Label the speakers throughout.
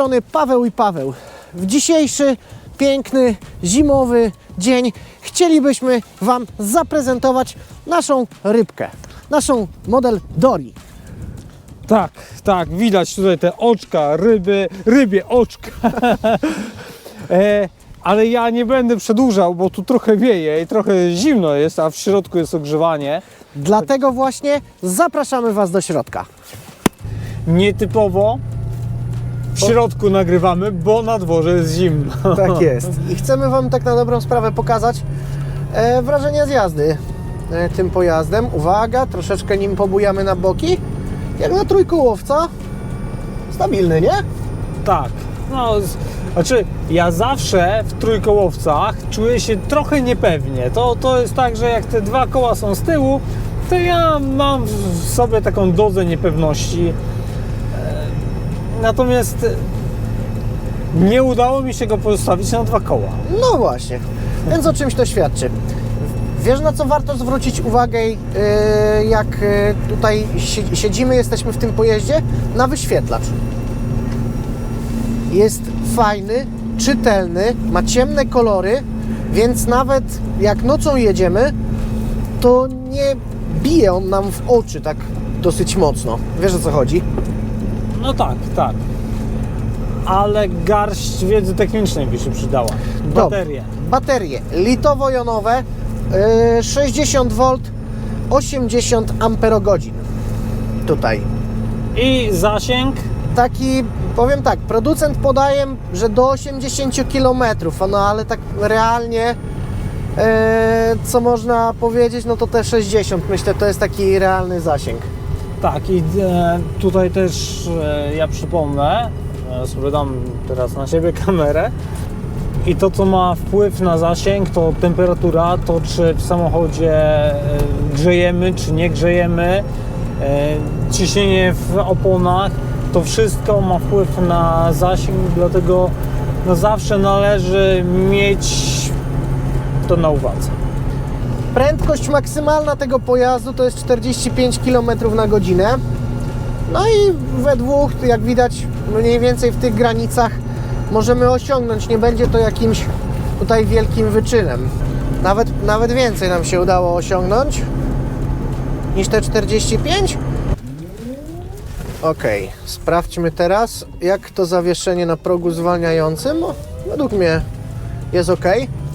Speaker 1: strony Paweł i Paweł. W dzisiejszy piękny zimowy dzień chcielibyśmy Wam zaprezentować naszą rybkę, naszą model Dori.
Speaker 2: Tak, tak, widać tutaj te oczka, ryby, rybie oczka. e, ale ja nie będę przedłużał, bo tu trochę wieje i trochę zimno jest, a w środku jest ogrzewanie.
Speaker 1: Dlatego właśnie zapraszamy Was do środka.
Speaker 2: Nietypowo w środku nagrywamy, bo na dworze jest zimno.
Speaker 1: Tak jest. I chcemy Wam tak na dobrą sprawę pokazać e, wrażenia z jazdy e, tym pojazdem. Uwaga, troszeczkę nim pobujamy na boki. Jak na trójkołowca. Stabilny, nie?
Speaker 2: Tak. No, z- znaczy ja zawsze w trójkołowcach czuję się trochę niepewnie. To, to jest tak, że jak te dwa koła są z tyłu, to ja mam w sobie taką dozę niepewności. Natomiast e, nie udało mi się go postawić na dwa koła.
Speaker 1: No właśnie. Więc o czymś to świadczy. Wiesz na co warto zwrócić uwagę, e, jak e, tutaj si- siedzimy, jesteśmy w tym pojeździe? Na wyświetlacz. Jest fajny, czytelny, ma ciemne kolory, więc nawet jak nocą jedziemy, to nie bije on nam w oczy tak dosyć mocno. Wiesz o co chodzi?
Speaker 2: No tak, tak. Ale garść wiedzy technicznej by się przydała. Baterie.
Speaker 1: Baterie litowo-jonowe, yy, 60 V, 80 amperogodzin. Tutaj.
Speaker 2: I zasięg
Speaker 1: Taki, powiem tak, producent podaje, że do 80 km, no ale tak realnie, yy, co można powiedzieć, no to te 60, myślę, to jest taki realny zasięg.
Speaker 2: Tak, i e, tutaj też e, ja przypomnę, e, sobie dam teraz na siebie kamerę. I to, co ma wpływ na zasięg, to temperatura, to czy w samochodzie grzejemy, czy nie grzejemy, ciśnienie w oponach, to wszystko ma wpływ na zasięg, dlatego no zawsze należy mieć to na uwadze.
Speaker 1: Prędkość maksymalna tego pojazdu to jest 45 km na godzinę. No i we dwóch, jak widać, mniej więcej w tych granicach możemy osiągnąć. Nie będzie to jakimś tutaj wielkim wyczynem. Nawet, nawet więcej nam się udało osiągnąć niż te 45. Ok, sprawdźmy teraz, jak to zawieszenie na progu zwalniającym. No, Według mnie jest ok.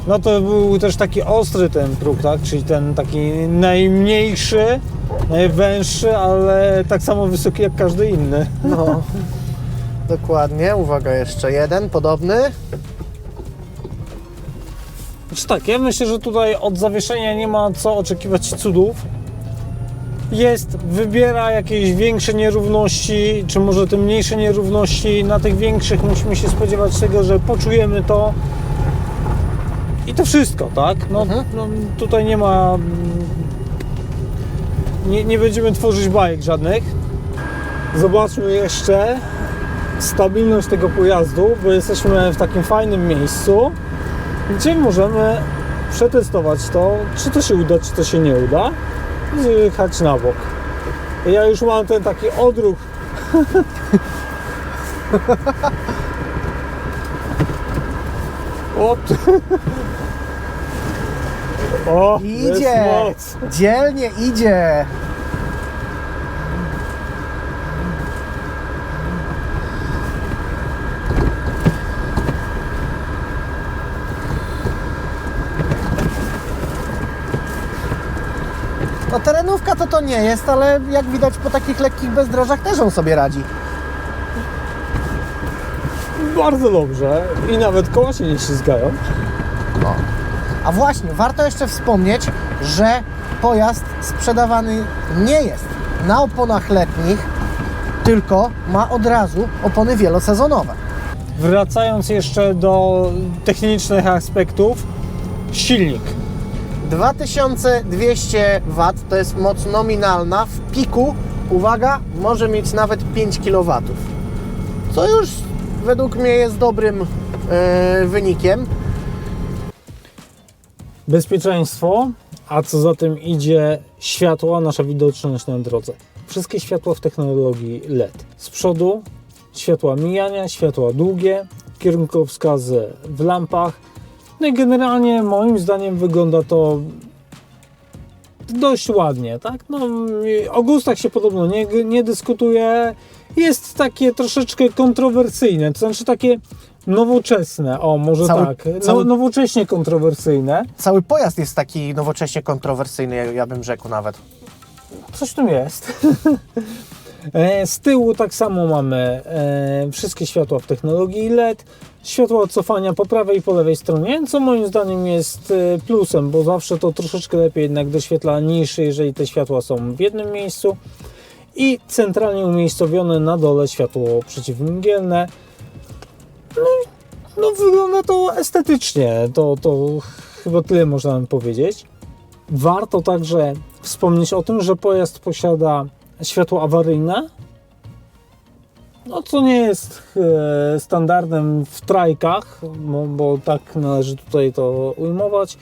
Speaker 2: No to był też taki ostry ten próg, tak? Czyli ten taki najmniejszy, najwęższy, ale tak samo wysoki jak każdy inny.
Speaker 1: No, dokładnie. Uwaga, jeszcze jeden podobny.
Speaker 2: Znaczy tak, ja myślę, że tutaj od zawieszenia nie ma co oczekiwać cudów. Jest, wybiera jakieś większe nierówności, czy może te mniejsze nierówności. Na tych większych musimy się spodziewać tego, że poczujemy to. I to wszystko, tak? No,
Speaker 1: Mhm.
Speaker 2: no tutaj nie ma. mm, Nie, nie będziemy tworzyć bajek żadnych. Zobaczmy jeszcze stabilność tego pojazdu, bo jesteśmy w takim fajnym miejscu gdzie możemy przetestować to, czy to się uda, czy to się nie uda i zjechać na bok. Ja już mam ten taki odruch. o, ty. O
Speaker 1: Idzie! Dzielnie idzie! No terenówka to to nie jest, ale jak widać po takich lekkich bezdrożach też on sobie radzi.
Speaker 2: Bardzo dobrze i nawet koła się nie ślizgają.
Speaker 1: Właśnie, warto jeszcze wspomnieć, że pojazd sprzedawany nie jest na oponach letnich, tylko ma od razu opony wielosezonowe.
Speaker 2: Wracając jeszcze do technicznych aspektów, silnik.
Speaker 1: 2200 W to jest moc nominalna. W piku, uwaga, może mieć nawet 5 kW. Co już według mnie jest dobrym e, wynikiem.
Speaker 2: Bezpieczeństwo, a co za tym idzie światła, nasza widoczność na drodze. Wszystkie światła w technologii LED. Z przodu światła mijania, światła długie, kierunkowskazy w lampach. No i generalnie moim zdaniem wygląda to dość ładnie, tak? No, o gustach się podobno nie, nie dyskutuje. Jest takie troszeczkę kontrowersyjne, to znaczy takie nowoczesne, o może
Speaker 1: Cały-
Speaker 2: tak, no,
Speaker 1: cały-
Speaker 2: nowocześnie kontrowersyjne.
Speaker 1: Cały pojazd jest taki nowocześnie kontrowersyjny, ja- ja bym rzekł nawet.
Speaker 2: Coś tu jest. E, Z tyłu tak samo mamy e, wszystkie światła w technologii LED, światła cofania po prawej i po lewej stronie, co moim zdaniem jest e, plusem, bo zawsze to troszeczkę lepiej jednak doświetla niż jeżeli te światła są w jednym miejscu i centralnie umiejscowione na dole światło przeciwmgielne. No, no wygląda to estetycznie, to, to chyba tyle można powiedzieć. Warto także wspomnieć o tym, że pojazd posiada światło awaryjne, no co nie jest e, standardem w trajkach, bo, bo tak należy tutaj to ujmować.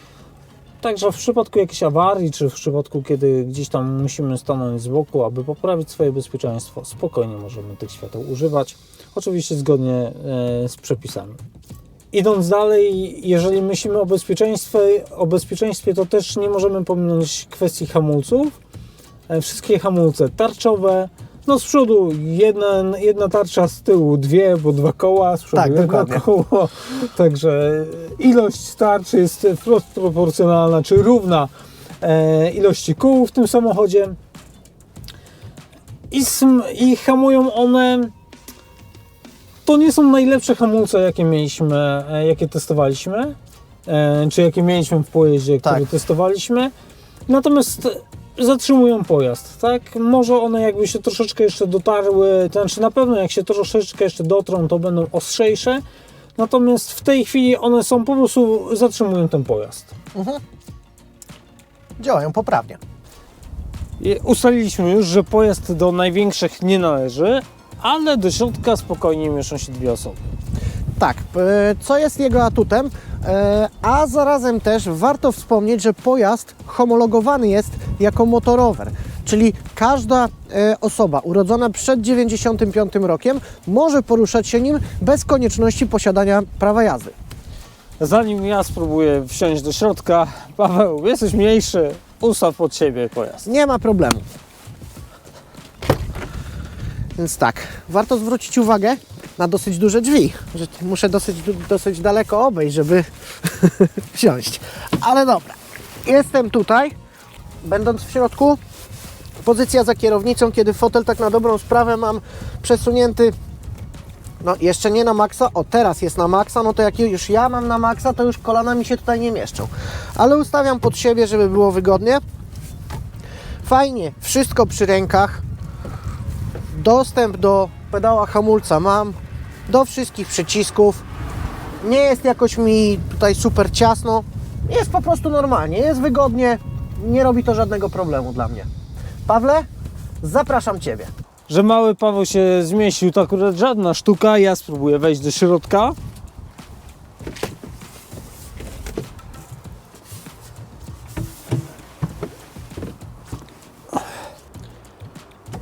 Speaker 2: Także w przypadku jakiejś awarii, czy w przypadku, kiedy gdzieś tam musimy stanąć z boku, aby poprawić swoje bezpieczeństwo, spokojnie możemy tych świateł używać. Oczywiście zgodnie e, z przepisami. Idąc dalej, jeżeli myślimy o bezpieczeństwie, o bezpieczeństwie, to też nie możemy pominąć kwestii hamulców. E, Wszystkie hamulce tarczowe, no z przodu jedna, jedna tarcza, z tyłu dwie, bo dwa koła, z przodu
Speaker 1: Tak,
Speaker 2: jedno koło. Także ilość tarczy jest wprost proporcjonalna, czy równa e, ilości kół w tym samochodzie. I, I hamują one to nie są najlepsze hamulce, jakie mieliśmy, e, jakie testowaliśmy, e, czy jakie mieliśmy w pojeździe, który
Speaker 1: Tak.
Speaker 2: testowaliśmy. Natomiast zatrzymują pojazd, tak? Może one jakby się troszeczkę jeszcze dotarły, to znaczy na pewno jak się troszeczkę jeszcze dotrą, to będą ostrzejsze. Natomiast w tej chwili one są po prostu zatrzymują ten pojazd.
Speaker 1: Działają poprawnie.
Speaker 2: I Ustaliliśmy już, że pojazd do największych nie należy, ale do środka spokojnie mieszczą się dwie osoby.
Speaker 1: Tak, e, co jest jego atutem, e, a zarazem też warto wspomnieć, że pojazd homologowany jest jako motorower, czyli każda e, osoba urodzona przed 95 rokiem może poruszać się nim bez konieczności posiadania prawa jazdy.
Speaker 2: Zanim ja spróbuję wsiąść do środka, Paweł, jesteś mniejszy, ustaw pod siebie pojazd.
Speaker 1: Nie ma problemu. Więc tak, warto zwrócić uwagę na dosyć duże drzwi, że muszę dosyć, dosyć daleko obejść, żeby wsiąść. Ale dobra, jestem tutaj, będąc w środku. Pozycja za kierownicą, kiedy fotel tak na dobrą sprawę mam przesunięty no jeszcze nie na maksa, o teraz jest na maksa, no to jak już ja mam na maksa, to już kolana mi się tutaj nie mieszczą. Ale ustawiam pod siebie, żeby było wygodnie. Fajnie, wszystko przy rękach. Dostęp do pedała hamulca mam, do wszystkich przycisków. Nie jest jakoś mi tutaj super ciasno. Jest po prostu normalnie, jest wygodnie. Nie robi to żadnego problemu dla mnie. Pawle, zapraszam Ciebie.
Speaker 2: Że mały Paweł się zmieścił, to akurat żadna sztuka. Ja spróbuję wejść do środka.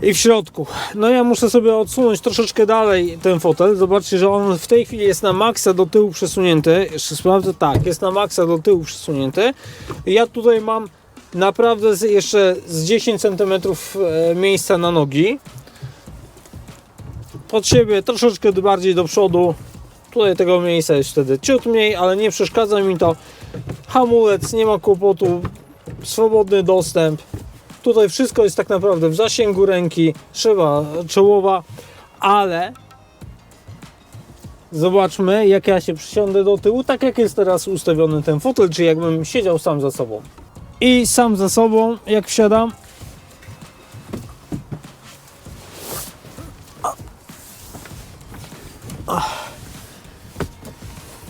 Speaker 2: I w środku. No ja muszę sobie odsunąć troszeczkę dalej ten fotel. Zobaczcie, że on w tej chwili jest na maksa do tyłu przesunięty. Jeszcze sprawdzę, tak, jest na maksa do tyłu przesunięty. Ja tutaj mam naprawdę jeszcze z 10 cm e, miejsca na nogi pod siebie, troszeczkę bardziej do przodu. Tutaj tego miejsca jest wtedy ciut mniej, ale nie przeszkadza mi to. Hamulec, nie ma kłopotu, swobodny dostęp. Tutaj wszystko jest tak naprawdę w zasięgu ręki, szyba czołowa, ale zobaczmy jak ja się przysiądę do tyłu, tak jak jest teraz ustawiony ten fotel, czyli jakbym siedział sam za sobą. I sam za sobą, jak wsiadam,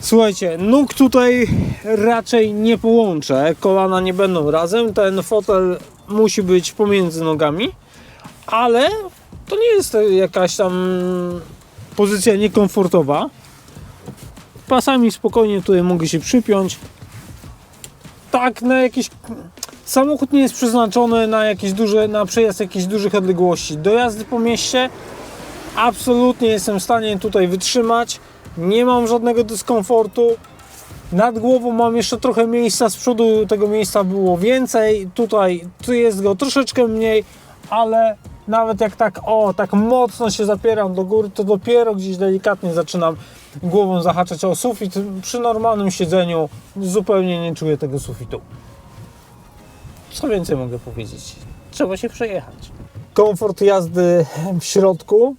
Speaker 2: Słuchajcie, nóg tutaj raczej nie połączę, kolana nie będą razem, ten fotel musi być pomiędzy nogami, ale to nie jest jakaś tam pozycja niekomfortowa. Pasami spokojnie tutaj mogę się przypiąć. Tak, na jakiś samochód nie jest przeznaczony na jakieś duże, na przejazd jakichś dużych odległości. Do jazdy po mieście absolutnie jestem w stanie tutaj wytrzymać. Nie mam żadnego dyskomfortu. Nad głową mam jeszcze trochę miejsca, z przodu tego miejsca było więcej. Tutaj tu jest go troszeczkę mniej, ale nawet jak tak o, tak mocno się zapieram do góry, to dopiero gdzieś delikatnie zaczynam głową zahaczać o sufit. Przy normalnym siedzeniu zupełnie nie czuję tego sufitu. Co więcej mogę powiedzieć? Trzeba się przejechać. Komfort jazdy w środku.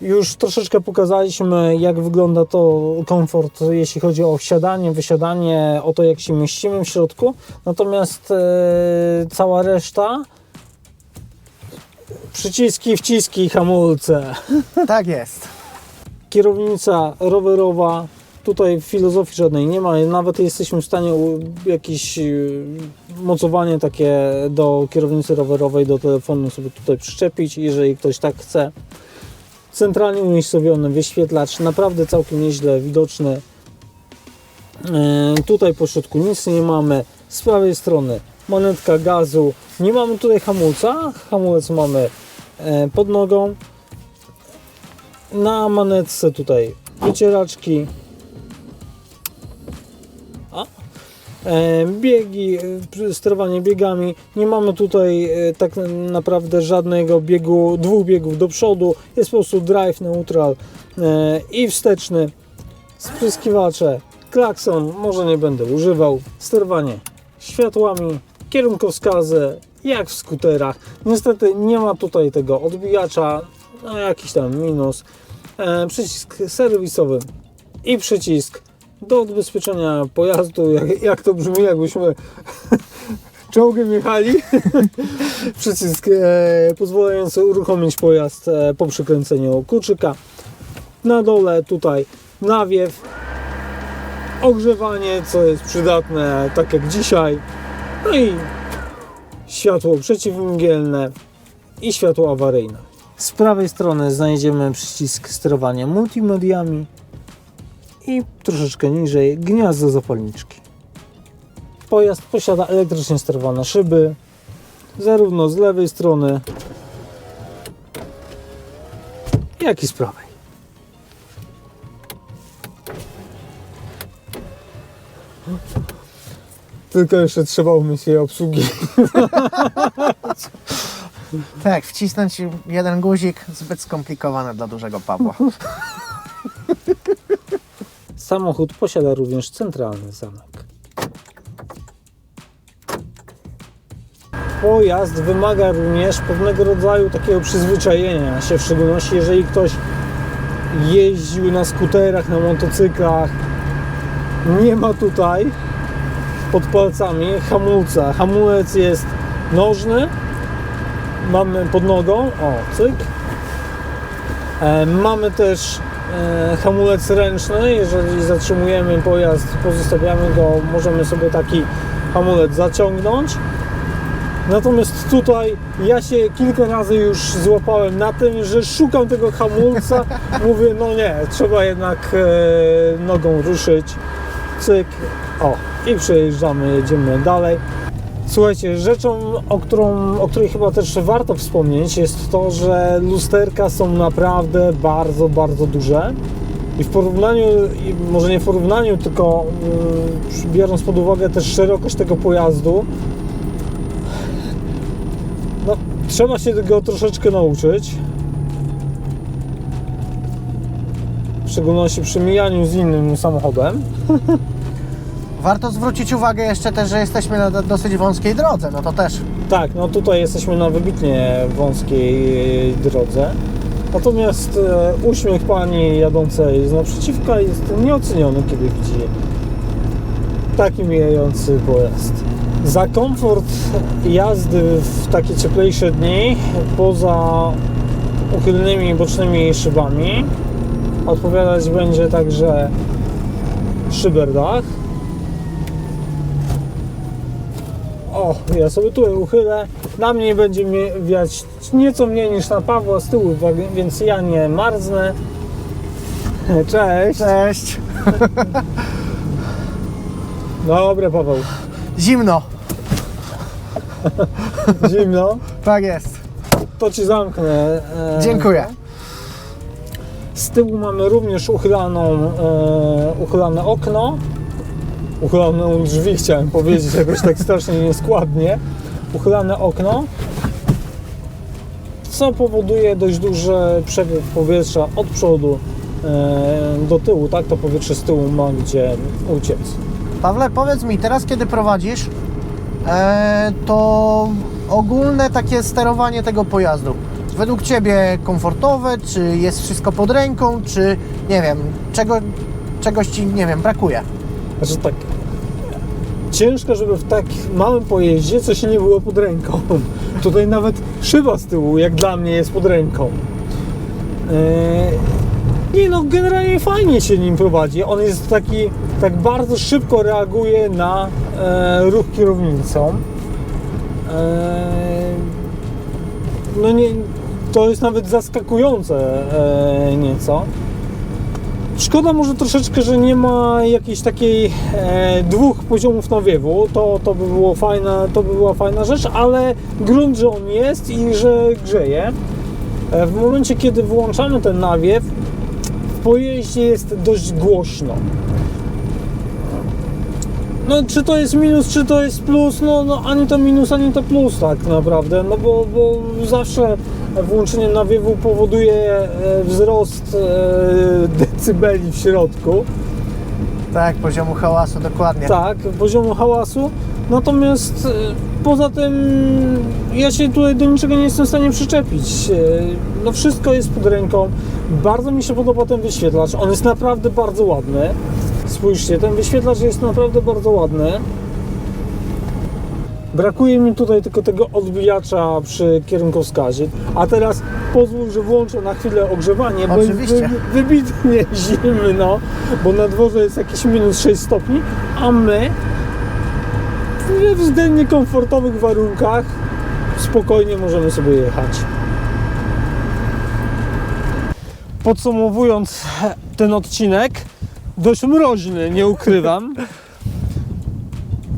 Speaker 2: Już troszeczkę pokazaliśmy, jak wygląda to komfort, jeśli chodzi o wsiadanie, wysiadanie, o to, jak się mieścimy w środku. Natomiast e, cała reszta, przyciski, wciski, hamulce,
Speaker 1: Tak jest.
Speaker 2: kierownica rowerowa. Tutaj filozofii żadnej nie ma, nawet jesteśmy w stanie jakieś y, mocowanie takie do kierownicy rowerowej, do telefonu sobie tutaj przyczepić, jeżeli ktoś tak chce. Centralnie umiejscowiony wyświetlacz, naprawdę całkiem nieźle widoczny. Yy, Tutaj po środku nic nie mamy. Z prawej strony manetka gazu. Nie mamy tutaj hamulca. Hamulec mamy e, pod nogą. Na manetce tutaj wycieraczki. Biegi, e, sterowanie biegami. Nie mamy tutaj e, tak naprawdę żadnego biegu, dwóch biegów do przodu. Jest po prostu drive, neutral e, i wsteczny. Spryskiwacze, klakson, może nie będę używał. Sterowanie światłami, kierunkowskazy, jak w skuterach. Niestety nie ma tutaj tego odbijacza, no jakiś tam minus. E, przycisk serwisowy i przycisk do odbezpieczenia pojazdu, jak, jak to brzmi, jakbyśmy czołgiem jechali. przycisk e, pozwalający uruchomić pojazd e, po przykręceniu kluczyka. Na dole tutaj nawiew, ogrzewanie, co jest przydatne, tak jak dzisiaj. No i światło przeciwmgielne i światło awaryjne. Z prawej strony znajdziemy przycisk sterowania multimediami i troszeczkę niżej gniazdo zapalniczki. Pojazd posiada elektrycznie sterowane szyby, zarówno z lewej strony, jak i z prawej. Tylko jeszcze trzeba umyć jej obsługi.
Speaker 1: Tak, wcisnąć jeden guzik zbyt skomplikowane dla dużego Pawła.
Speaker 2: Samochód posiada również centralny zamek. Pojazd wymaga również pewnego rodzaju takiego przyzwyczajenia się, w szczególności jeżeli ktoś jeździł na skuterach, na motocyklach. Nie ma tutaj pod palcami hamulca. Hamulec jest nożny, mamy pod nogą, o, cyk. E, Mamy też hamulec ręczny. Jeżeli zatrzymujemy pojazd, pozostawiamy go, możemy sobie taki hamulec zaciągnąć. Natomiast tutaj ja się kilka razy już złapałem na tym, że szukam tego hamulca. Mówię, no nie, trzeba jednak e, nogą ruszyć. Cyk, o, i przejeżdżamy, jedziemy dalej. Słuchajcie, rzeczą, o, którą, o której chyba też warto wspomnieć, jest to, że lusterka są naprawdę bardzo, bardzo duże. I w porównaniu, może nie w porównaniu, tylko yy, biorąc pod uwagę też szerokość tego pojazdu, no, trzeba się tego troszeczkę nauczyć. W szczególności przy mijaniu z innym samochodem.
Speaker 1: Warto zwrócić uwagę jeszcze też, że jesteśmy na do- dosyć wąskiej drodze, no to też
Speaker 2: Tak, no tutaj jesteśmy na wybitnie wąskiej e, drodze. Natomiast e, uśmiech pani jadącej z naprzeciwka jest nieoceniony, kiedy widzi taki mijający pojazd. Za komfort jazdy w takie cieplejsze dni, poza uchylnymi bocznymi szybami, odpowiadać będzie także szyberdach. O, ja sobie tutaj uchylę. Na mnie będzie wiać nieco mniej niż na Pawła z tyłu, więc ja nie marznę. Cześć.
Speaker 1: Cześć.
Speaker 2: Dobra, Paweł.
Speaker 1: Zimno.
Speaker 2: Zimno.
Speaker 1: Tak jest.
Speaker 2: To ci zamknę. e,
Speaker 1: Dziękuję.
Speaker 2: Z tyłu mamy również uchylaną, e, uchylane okno, uchylaną drzwi chciałem powiedzieć, jakoś tak strasznie nieskładnie. Uchylane okno, co powoduje dość duży przepływ powietrza od przodu e, do tyłu, tak? To powietrze z tyłu ma gdzie uciec.
Speaker 1: Pawle, powiedz mi, teraz kiedy prowadzisz, e, to ogólne takie sterowanie tego pojazdu, według Ciebie komfortowe, czy jest wszystko pod ręką, czy nie wiem, czego, czegoś Ci, nie wiem, brakuje?
Speaker 2: Znaczy tak, ciężko, żeby w tak małym pojeździe coś nie było pod ręką. Tutaj nawet szyba z tyłu, jak dla mnie, jest pod ręką. Eee, nie no, generalnie fajnie się nim prowadzi. On jest taki, tak bardzo szybko reaguje na e, ruch kierownicą. Eee, no nie, to jest nawet zaskakujące e, nieco. Szkoda może troszeczkę, że nie ma jakiejś takiej e, dwóch poziomów nawiewu. To, to by było fajna, to by była fajna rzecz, ale grunt, że on jest i że grzeje. E, w momencie, kiedy włączamy ten nawiew, w pojeździe jest dość głośno. No, czy to jest minus, czy to jest plus, no, no ani to minus, ani to plus tak naprawdę, no bo, bo zawsze włączenie nawiewu powoduje e, wzrost e, decybeli w środku,
Speaker 1: Tak, poziomu hałasu, dokładnie.
Speaker 2: tak, poziomu hałasu, natomiast e, poza tym ja się tutaj do niczego nie jestem w stanie przyczepić, no wszystko jest pod ręką, bardzo mi się podoba ten wyświetlacz, on jest naprawdę bardzo ładny, spójrzcie, ten wyświetlacz jest naprawdę bardzo ładny, Brakuje mi tutaj tylko tego odbijacza przy kierunkowskazie. A teraz pozwól, że włączę na chwilę ogrzewanie, bo jest wy, wybitnie zimno, bo na dworze jest jakieś minus 6 stopni, a my we względnie komfortowych warunkach spokojnie możemy sobie jechać. Podsumowując ten odcinek, dość mroźny, nie ukrywam.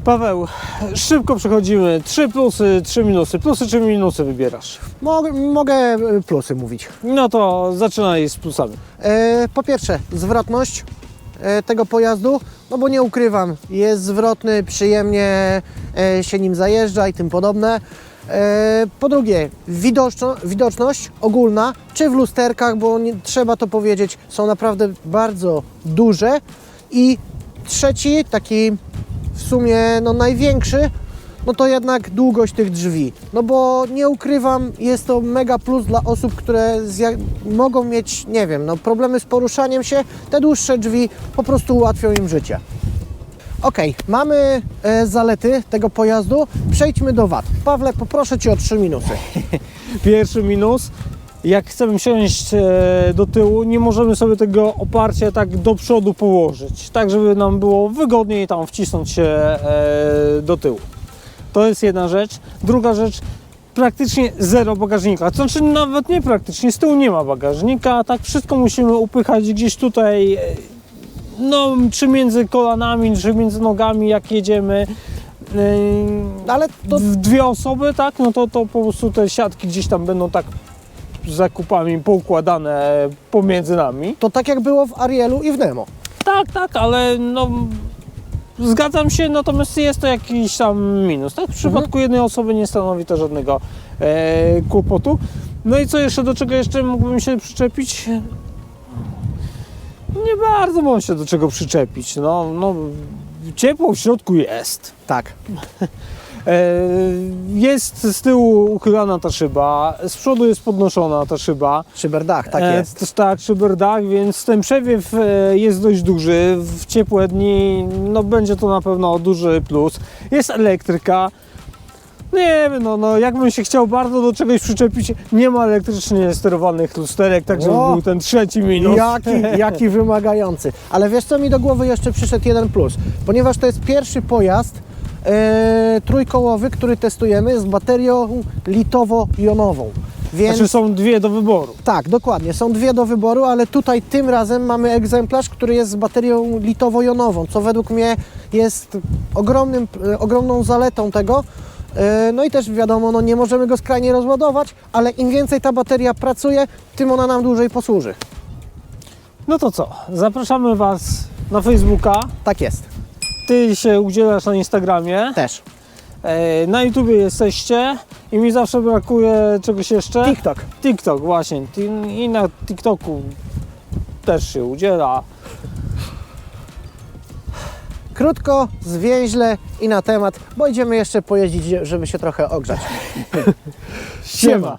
Speaker 2: Paweł, szybko przechodzimy. Trzy plusy, trzy minusy. Plusy czy minusy wybierasz?
Speaker 1: Mogę, mogę e, plusy mówić.
Speaker 2: No to zaczynaj z plusami.
Speaker 1: E, po pierwsze, zwrotność e, tego pojazdu, no bo nie ukrywam, jest zwrotny, przyjemnie e, się nim zajeżdża i tym podobne. E, po drugie, widoczno, widoczność ogólna, czy w lusterkach, bo nie, trzeba to powiedzieć, są naprawdę bardzo duże. I trzeci, taki w sumie no, największy, no to jednak długość tych drzwi. No bo nie ukrywam, jest to mega plus dla osób, które mogą mieć, nie wiem, no problemy z poruszaniem się. Te dłuższe drzwi po prostu ułatwią im życie. Ok, mamy e, zalety tego pojazdu. Przejdźmy do wad. Pawle, poproszę Cię o trzy minusy.
Speaker 2: Pierwszy minus. Jak chcemy siąść e, do tyłu, nie możemy sobie tego oparcia tak do przodu położyć, tak żeby nam było wygodniej tam wcisnąć się e, do tyłu. To jest jedna rzecz. Druga rzecz, praktycznie zero bagażnika. To znaczy nawet nie praktycznie, z tyłu nie ma bagażnika, tak wszystko musimy upychać gdzieś tutaj, e, no czy między kolanami, czy między nogami jak jedziemy.
Speaker 1: Ale to
Speaker 2: w dwie osoby, tak, no to, to po prostu te siatki gdzieś tam będą tak zakupami poukładane pomiędzy nami.
Speaker 1: To tak jak było w Arielu i w Nemo.
Speaker 2: Tak, tak, ale no zgadzam się, natomiast jest to jakiś tam minus, tak? W przypadku jednej osoby nie stanowi to żadnego e, kłopotu. No i co jeszcze, do czego jeszcze mógłbym się przyczepić? Nie bardzo mam się do czego przyczepić, no, no ciepło w środku jest.
Speaker 1: Tak.
Speaker 2: E, Jest z tyłu uchylana ta szyba, z przodu jest podnoszona ta szyba.
Speaker 1: Szyberdach, tak
Speaker 2: E,
Speaker 1: jest.
Speaker 2: Tak, szyberdach, więc ten przewiew e, jest dość duży. W ciepłe dni no, będzie to na pewno duży plus. Jest elektryka. Nie wiem, no, no jakbym się chciał bardzo do czegoś przyczepić, nie ma elektrycznie sterowanych lusterek, tak żeby
Speaker 1: O!
Speaker 2: był ten trzeci minus.
Speaker 1: Jaki, jaki wymagający. Ale wiesz co mi do głowy jeszcze przyszedł jeden plus. Ponieważ to jest pierwszy pojazd trójkołowy, który testujemy z baterią litowo-jonową. Więc
Speaker 2: Znaczy są dwie do wyboru.
Speaker 1: tak, dokładnie. Są dwie do wyboru, ale tutaj tym razem mamy egzemplarz, który jest z baterią litowo-jonową, co według mnie jest ogromnym, e, ogromną zaletą tego. E, No i też wiadomo, no nie możemy go skrajnie rozładować, ale im więcej ta bateria pracuje, tym ona nam dłużej posłuży.
Speaker 2: No to co? Zapraszamy Was na Facebooka.
Speaker 1: Tak jest,
Speaker 2: Ty się udzielasz na Instagramie.
Speaker 1: też.
Speaker 2: E, Na YouTubie jesteście i mi zawsze brakuje czegoś jeszcze.
Speaker 1: TikTok.
Speaker 2: TikTok właśnie. Ti- I na TikToku też się udziela.
Speaker 1: Krótko, zwięźle i na temat, bo idziemy jeszcze pojeździć, żeby się trochę ogrzać.
Speaker 2: Siema!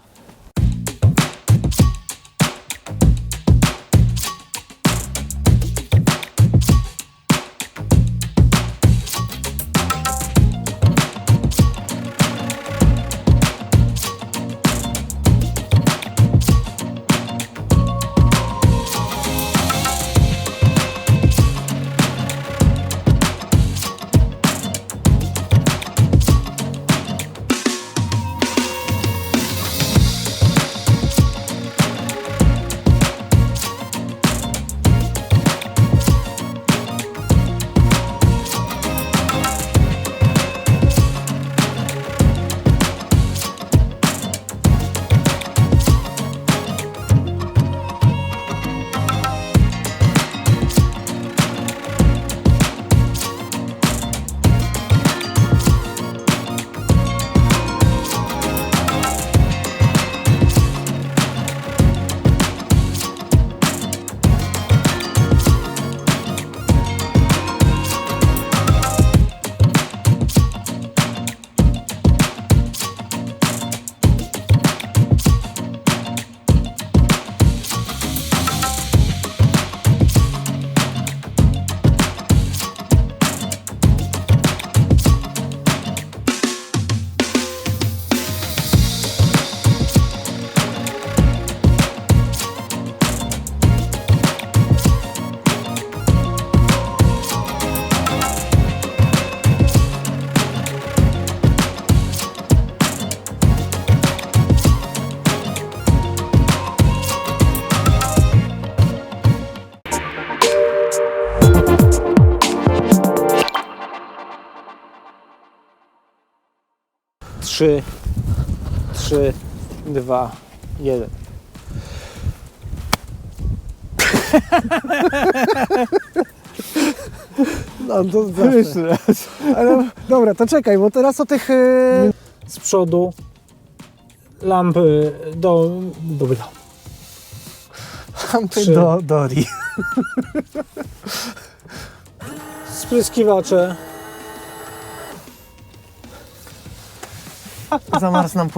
Speaker 2: Trzy, trzy, dwa, jeden.
Speaker 1: No to
Speaker 2: Jeszcze raz.
Speaker 1: Ale, dobra, to czekaj, bo teraz o tych... Yy...
Speaker 2: Z przodu lampy do... Dobra.
Speaker 1: Lampy
Speaker 2: Trzy.
Speaker 1: do Dori.
Speaker 2: Spryskiwacze.
Speaker 1: Za Mars nam.